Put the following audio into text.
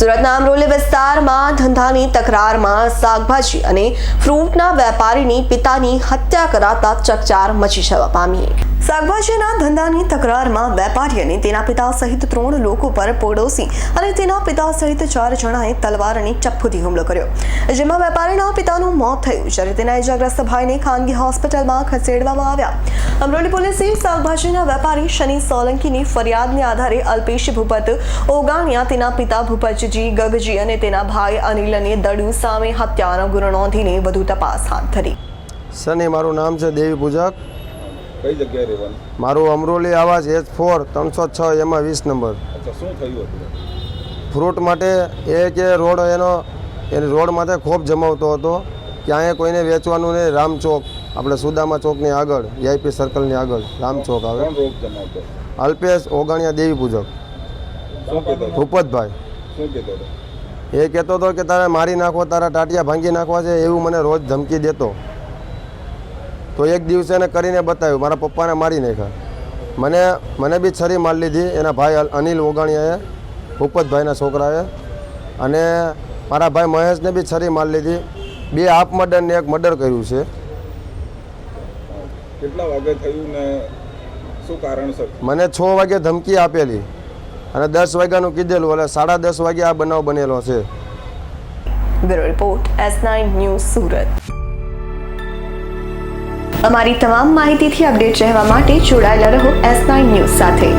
સુરતના અમરોલી વિસ્તારમાં ધંધાની તકરારમાં શાકભાજી અને ફ્રૂટના વેપારીની પિતાની હત્યા કરાતા ચકચાર મચી જવા પામી. શાકભાજીના ધંધાની તકરારમાં વેપારી અને તેના પિતા સહિત ત્રણ લોકો પર પડોશી અને તેના પિતા સહિત ચાર જણાએ તલવાર અને ચપ્પુથી હુમલો કર્યો. જેમાં વેપારીના પિતાનું મોત થયું, જ્યારે તેના ઇજાગ્રસ્ત ભાઈને ખાનગી હોસ્પિટલમાં ખસેડવામાં આવ્યા. અમરોલી પોલીસે શાકભાજીના વેપારી શનિ સોલંકીની ફરિયાદને આધારે અલ્પેશ ભૂપત ઓગાણિયા તેના પિતા ભૂપતજી ગગજી અને તેના ભાઈ અનિલ અને દડુ સામે હત્યાનો ગુનો નોંધીને વધુ તપાસ હાથ ધરી સની મારું નામ છે દેવી પૂજક કઈ જગ્યાએ રહેવાનું મારું અમરોલી આવાસ એચ ફોર ત્રણસો છ એમાં વીસ નંબર શું થયું હતું ફ્રૂટ માટે એ કે રોડ એનો એ રોડ માટે ખૂબ જમાવતો હતો ક્યાંય કોઈને વેચવાનું નહીં રામ ચોક આપણે સુદામા ચોકની આગળ વીઆઈપી સર્કલની આગળ રામ ચોક આવે. અલ્પેશ ઓગાણિયા દેવી પૂજક. ભૂપતભાઈ. એ કહેતો હતો કે તારે મારી નાખો તારા ટાટિયા ભાંગી નાખવા છે એવું મને રોજ ધમકી દેતો. તો એક દિવસે એને કરીને બતાવ્યું મારા પપ્પાને મારી નાખ્યા. મને મને બી છરી માર લીધી એના ભાઈ અનિલ ઓગાણિયાએ ભૂપતભાઈના છોકરાએ. અને મારા ભાઈ મહેશને બી છરી માર લીધી. બે હાફ મર્ડર ને એક મર્ડર કર્યું છે. કેટલા વાગે થયું ને શું કારણસર? મને છ વાગે ધમકી આપેલી અને દસ વાગ્યાનું કીધેલું એટલે સાડા દસ વાગે આ બનાવ બનેલો છે. Bureau report S nine news Surat. અમારી તમામ માહિતીથી અપડેટ રહેવા માટે જોડાયેલા રહો એસ નાઇન ન્યૂઝ સાથે.